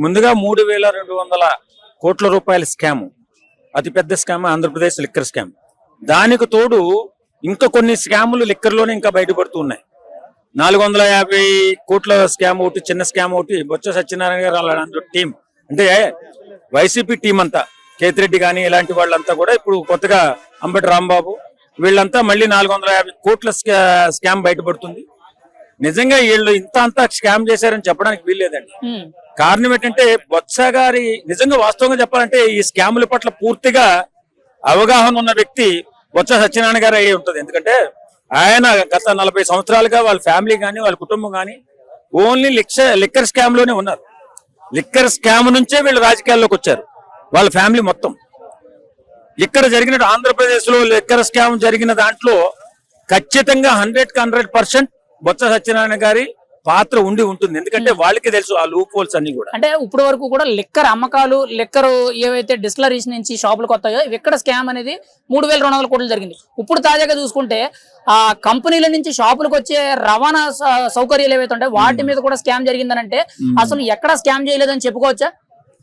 ముందుగా మూడు వేల రెండు వందల కోట్ల రూపాయల స్కామ్. అతిపెద్ద స్కామ్ ఆంధ్రప్రదేశ్ లిక్కర్ స్కామ్. దానికి తోడు ఇంకా కొన్ని స్కాములు లిక్కర్లోనే ఇంకా బయటపడుతూ ఉన్నాయి. నాలుగు వందల యాభై కోట్ల స్కామ్ ఒకటి చిన్న స్కామ్ ఒకటి. బొత్స సత్యనారాయణ గారు అలాంటి టీం అంటే వైసీపీ టీం అంతా. కేతిరెడ్డి కానీ ఇలాంటి వాళ్ళంతా కూడా ఇప్పుడు కొత్తగా అంబటి రాంబాబు వీళ్ళంతా మళ్ళీ నాలుగు వందల యాభై కోట్ల స్కా- స్కామ్ బయటపడుతుంది. నిజంగా వీళ్ళు ఇంత అంతా స్కామ్ చేశారని చెప్పడానికి వీల్లేదండి. కారణం ఏంటంటే బొత్స గారి నిజంగా వాస్తవంగా చెప్పాలంటే ఈ స్కాముల పట్ల పూర్తిగా అవగాహన ఉన్న వ్యక్తి బొత్స సత్యనారాయణ గారు అయ్యి ఉంటుంది. ఎందుకంటే ఆయన గత నలభై సంవత్సరాలుగా వాళ్ళ ఫ్యామిలీ కానీ వాళ్ళ కుటుంబం కానీ ఓన్లీ లిక్ష లిక్కర్ స్కామ్లోనే ఉన్నారు. లిక్కర్ స్కామ్ నుంచే వీళ్ళు రాజకీయాల్లోకి వచ్చారు. వాళ్ళ ఫ్యామిలీ మొత్తం. ఇక్కడ జరిగిన ఆంధ్రప్రదేశ్లో లిక్కర్ స్కామ్ జరిగిన దాంట్లో ఖచ్చితంగా హండ్రెడ్కి హండ్రెడ్ పర్సెంట్ బొత్స సత్యనారాయణ గారి పాత్ర ఉండి ఉంటుంది. ఎందుకంటే వాళ్ళకి తెలుసు ఆ లూప్ హోల్స్ అన్ని కూడా. అంటే ఇప్పటి వరకు కూడా లిక్కర్ అమ్మకాలు లిక్కర్ ఏవైతే డిస్టిలరీస్ నుంచి షాపులకు వస్తాయో ఇక్కడ స్కామ్ అనేది మూడు వేల రెండు వందల కోట్లు జరిగింది. ఇప్పుడు తాజాగా చూసుకుంటే ఆ కంపెనీల నుంచి షాపులకు వచ్చే రవాణా సౌకర్యాలు ఏవైతే ఉంటాయో వాటి మీద కూడా స్కామ్ జరిగిందని అంటే అసలు ఎక్కడ స్కామ్ చేయలేదని చెప్పుకోవచ్చా?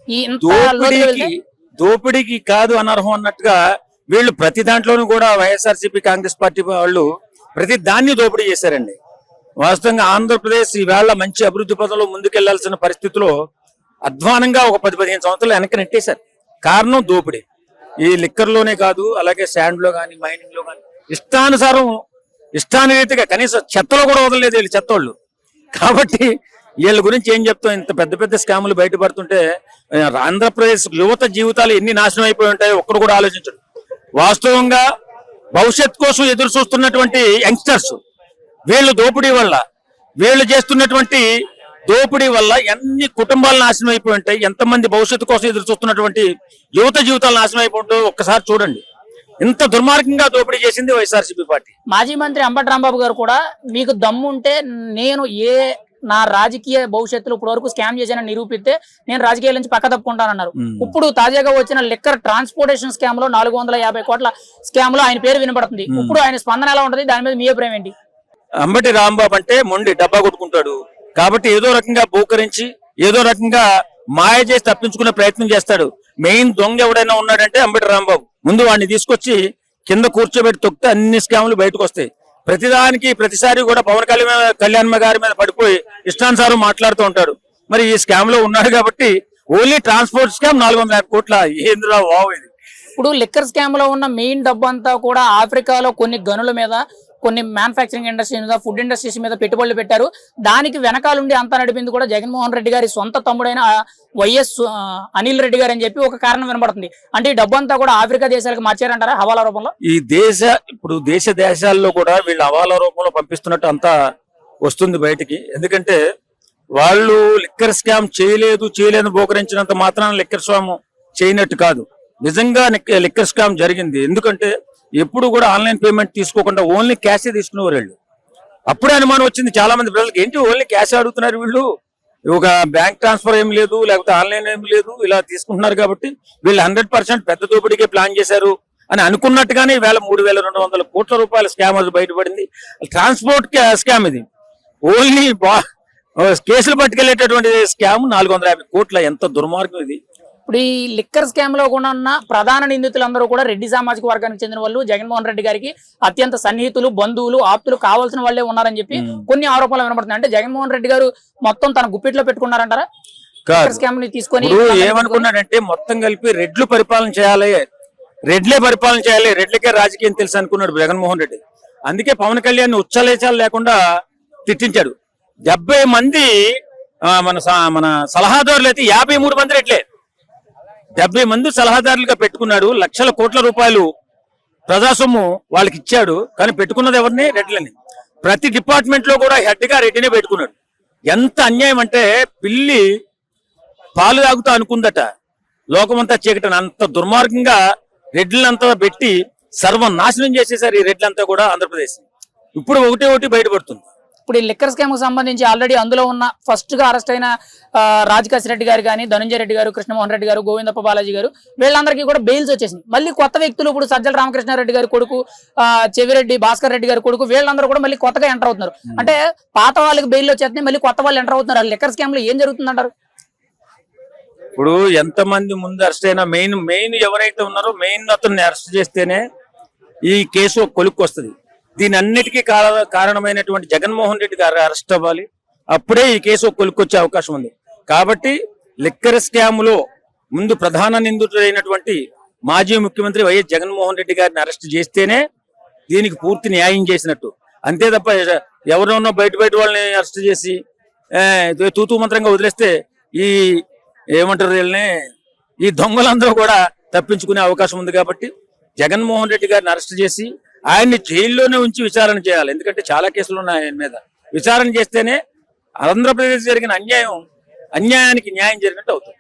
ఈ దోపిడీకి కాదు అనర్హం అన్నట్టుగా వీళ్ళు ప్రతి దాంట్లోనూ కూడా వైఎస్ఆర్సీపీ కాంగ్రెస్ పార్టీ వాళ్ళు ప్రతి దాన్ని దోపిడీ చేశారండి. వాస్తవంగా ఆంధ్రప్రదేశ్ ఈవేళ మంచి అభివృద్ధి పదంలో ముందుకెళ్ళాల్సిన పరిస్థితిలో అధ్వానంగా ఒక పది పదిహేను సంవత్సరాలు వెనక్కి నెట్టేశారు. కారణం దోపిడీ. ఈ లిక్కర్లోనే కాదు అలాగే శాండ్లో కానీ మైనింగ్లో కానీ ఇష్టానుసారం ఇష్టానురీతిగా కనీసం చెత్తలో కూడా వదలలేదు వీళ్ళు చెత్తోళ్ళు. కాబట్టి వీళ్ళ గురించి ఏం చెప్తాం? ఇంత పెద్ద పెద్ద స్కాములు బయటపడుతుంటే ఆంధ్రప్రదేశ్ యువత జీవితాలు ఎన్ని నాశనం అయిపోయి ఉంటాయో ఒక్కరు కూడా ఆలోచించడు. వాస్తవంగా భవిష్యత్ కోసం ఎదురు చూస్తున్నటువంటి యంగ్స్టర్స్ వీళ్ళు దోపిడీ వల్ల వీళ్ళు చేస్తున్నటువంటి దోపిడీ వల్ల ఎన్ని కుటుంబాలు నాశనం అయిపోయి ఉంటాయి ఎంతమంది భవిష్యత్తు కోసం ఎదురు చూస్తున్నటువంటి యువత జీవితాలు నాశనం అయిపోయి ఉంటాయో ఒక్కసారి చూడండి. ఇంత దుర్మార్గంగా దోపిడీ చేసింది వైఎస్ఆర్సీపీ పార్టీ. మాజీ మంత్రి అంబటి రాంబాబు గారు కూడా మీకు దమ్ము ఉంటే నేను ఏ నా రాజకీయ భవిష్యత్తులో ఇప్పటి వరకు స్కామ్ చేశానని నిరూపిస్తే నేను రాజకీయాల నుంచి పక్క తప్పుకుంటానన్నారు. ఇప్పుడు తాజాగా వచ్చిన లిక్కర్ ట్రాన్స్పోర్టేషన్ స్కామ్లో నాలుగు వందల యాభై కోట్ల స్కామ్లో ఆయన పేరు వినబడుతుంది. ఇప్పుడు ఆయన స్పందన ఎలా ఉంటది? దాని మీద మీ అభిప్రాయం ఏంటి? అంబటి రాంబాబు అంటే మొండి డబ్బా కొట్టుకుంటాడు. కాబట్టి ఏదో రకంగా బూకరించి ఏదో రకంగా మాయ చేసి తప్పించుకునే ప్రయత్నం చేస్తాడు. మెయిన్ దొంగ ఎవడైనా ఉన్నాడంటే అంబటి రాంబాబు. ముందు వాడిని తీసుకొచ్చి కింద కూర్చోబెట్టి తొక్కితే అన్ని స్కాములు బయటకు వస్తాయి. ప్రతిదానికి ప్రతిసారి కూడా పవన్ కళ్యాణ్ కళ్యాణ్ గారి మీద పడిపోయి ఇష్టానుసారం మాట్లాడుతూ ఉంటాడు. మరి ఈ స్కామ్లో ఉన్నాడు కాబట్టి ఓన్లీ ట్రాన్స్పోర్ట్ స్కామ్ నాలుగు వందల యాభై కోట్ల. ఏంద్రా వావ్ ఇది. ఇప్పుడు లిక్కర్ స్కామ్లో ఉన్న మెయిన్ డబ్బు అంతా కూడా ఆఫ్రికాలో కొన్ని గనుల మీద కొన్ని మ్యానుఫ్యాక్చరింగ్ ఇండస్ట్రీ మీద ఫుడ్ ఇండస్ట్రీస్ మీద పెట్టుబడులు పెట్టారు. దానికి వెనకాలండి అంతా నడిపింది కూడా జగన్మోహన్ రెడ్డి గారి సొంత తమ్ముడైన వైఎస్ అనిల్ రెడ్డి గారు అని చెప్పి ఒక కారణం వినబడుతుంది. అంటే ఈ డబ్బు అంతా కూడా ఆఫ్రికా దేశాలకు మార్చారంటారా హవాలా రూపంలో? ఈ దేశ ఇప్పుడు దేశ దేశాల్లో కూడా వీళ్ళు హవాలా రూపంలో పంపిస్తున్నట్టు అంతా వస్తుంది బయటికి. ఎందుకంటే వాళ్ళు లిక్కర్ స్కామ్ చేయలేదు చేయలేదు బోకరించినంత మాత్రాన లిక్కర్ స్కామ్ చేయనట్టు కాదు. నిజంగా లిక్కర్ స్కామ్ జరిగింది. ఎందుకంటే ఎప్పుడు కూడా ఆన్లైన్ పేమెంట్ తీసుకోకుండా ఓన్లీ క్యాషే తీసుకునేవారు వీళ్ళు. అప్పుడే అనుమానం వచ్చింది చాలా మంది ప్రజలకు ఏంటి ఓన్లీ క్యాష్ అడుగుతున్నారు వీళ్ళు? ఒక బ్యాంక్ ట్రాన్స్ఫర్ ఏం లేదు లేకపోతే ఆన్లైన్ ఏం లేదు ఇలా తీసుకుంటున్నారు కాబట్టి వీళ్ళు హండ్రెడ్ పర్సెంట్ పెద్ద దోపిడీకే ప్లాన్ చేశారు. అని అనుకున్నట్టుగానే వేల మూడు వేల రెండు వందల కోట్ల రూపాయల స్కామ్ అది బయటపడింది. ట్రాన్స్పోర్ట్ స్కామ్ ఇది. ఓన్లీ కేసులు పట్టుకెళ్ళేటటువంటి స్కామ్ నాలుగు వందల యాభై కోట్ల ఎంత దుర్మార్గం ఇది. ఇప్పుడు ఈ లిక్కర్ స్కామ్లో కూడా ఉన్న ప్రధాన నిందితులందరూ కూడా రెడ్డి సామాజిక వర్గానికి చెందిన వాళ్ళు జగన్మోహన్ రెడ్డి గారికి అత్యంత సన్నిహితులు బంధువులు ఆప్తులు కావాల్సిన వాళ్ళే ఉన్నారని చెప్పి కొన్ని ఆరోపణలు వినబడుతున్నాయి అంటే జగన్మోహన్ రెడ్డి గారు మొత్తం తన గుప్పిట్లో పెట్టుకున్నారంటారా? కాదు. లిక్కర్ స్కామ్ని తీసుకొని ఏమనుకున్నాడంటే మొత్తం కలిపి రెడ్లు పరిపాలన చేయాలి. రెడ్లే పరిపాలన చేయాలి. రెడ్లకే రాజకీయం తెలుసు అనుకున్నాడు జగన్మోహన్ రెడ్డి. అందుకే పవన్ కళ్యాణ్ ఉచ్చలేచాలు లేకుండా తిట్టించాడు. డెబ్బై మంది మన మన సలహాదారులు అయితే యాభై మూడు మంది రెడ్లే. డెబ్బై మంది సలహాదారులుగా పెట్టుకున్నాడు లక్షల కోట్ల రూపాయలు ప్రజాసొమ్ము వాళ్ళకి ఇచ్చాడు కానీ పెట్టుకున్నది ఎవరిని? రెడ్లని ప్రతి డిపార్ట్మెంట్లో కూడా హెడ్గా రెడ్డినే పెట్టుకున్నాడు. ఎంత అన్యాయం అంటే పిల్లి పాలు తాగుతా అనుకుందట. లోకమంతా చీకటని అంత దుర్మార్గంగా రెడ్లంతా పెట్టి సర్వనాశనం చేసేసారు ఈ రెడ్లంతా కూడా ఆంధ్రప్రదేశ్ ఇప్పుడు ఒకటి ఒకటి బయటపడుతుంది. ఇప్పుడు ఈ లిక్కర్ స్కామ్కు సంబంధించి ఆల్రెడీ అందులో ఉన్న ఫస్ట్గా అరెస్ట్ అయిన రాజకాశి రెడ్డి గారు కానీ ధనంజయ రెడ్డి గారు కృష్ణమోహన్ రెడ్డి గారు గోవిందప్ప బాలాజీ గారు వీళ్ళందరికీ కూడా బెయిల్స్ వచ్చేసింది మళ్ళీ కొత్త వ్యక్తులు ఇప్పుడు సజ్జల రామకృష్ణారెడ్డి గారి కొడుకు చెవిరెడ్డి భాస్కర్ రెడ్డి గారి కొడుకు వీళ్ళందరూ కూడా మళ్ళీ కొత్తగా ఎంటర్ అవుతున్నారు. అంటే పాత వాళ్ళకి బెయిల్ వచ్చేస్తున్నాయి మళ్ళీ కొత్త వాళ్ళు ఎంటర్ అవుతున్నారు. లిక్కర్ స్కామ్లో ఏం జరుగుతుందంటారు? ఇప్పుడు ఎంతమంది ముందు అరెస్ట్ అయినా మెయిన్ మెయిన్ ఎవరైతే ఉన్నారో మెయిన్ అతన్ని అరెస్ట్ చేస్తేనే ఈ కేసు కొలుక్కు వస్తుంది. దీని అన్నిటికీ కారణమైనటువంటి జగన్మోహన్ రెడ్డి గారు అరెస్ట్ అవ్వాలి. అప్పుడే ఈ కేసు కొలుక్కొచ్చే అవకాశం ఉంది. కాబట్టి లిక్కర్ స్కామ్లో ముందు ప్రధాన నిందితుడైనటువంటి మాజీ ముఖ్యమంత్రి వైఎస్ జగన్మోహన్ రెడ్డి గారిని అరెస్ట్ చేస్తేనే దీనికి పూర్తి న్యాయం చేసినట్టు. అంతే తప్ప ఎవరినో బయట బయట వాళ్ళని అరెస్ట్ చేసి తూతూ మంత్రంగా వదిలేస్తే ఈ ఏమంటారు వీళ్ళని ఈ దొంగలందరూ కూడా తప్పించుకునే అవకాశం ఉంది కాబట్టి జగన్మోహన్ రెడ్డి గారిని అరెస్ట్ చేసి ఆయన్ని జైల్లోనే ఉంచి విచారణ చేయాలి. ఎందుకంటే చాలా కేసులు ఉన్నాయి ఆయన మీద. విచారణ చేస్తేనే ఆంధ్రప్రదేశ్ జరిగిన అన్యాయం అన్యాయానికి న్యాయం జరిగినట్టు అవుతుంది.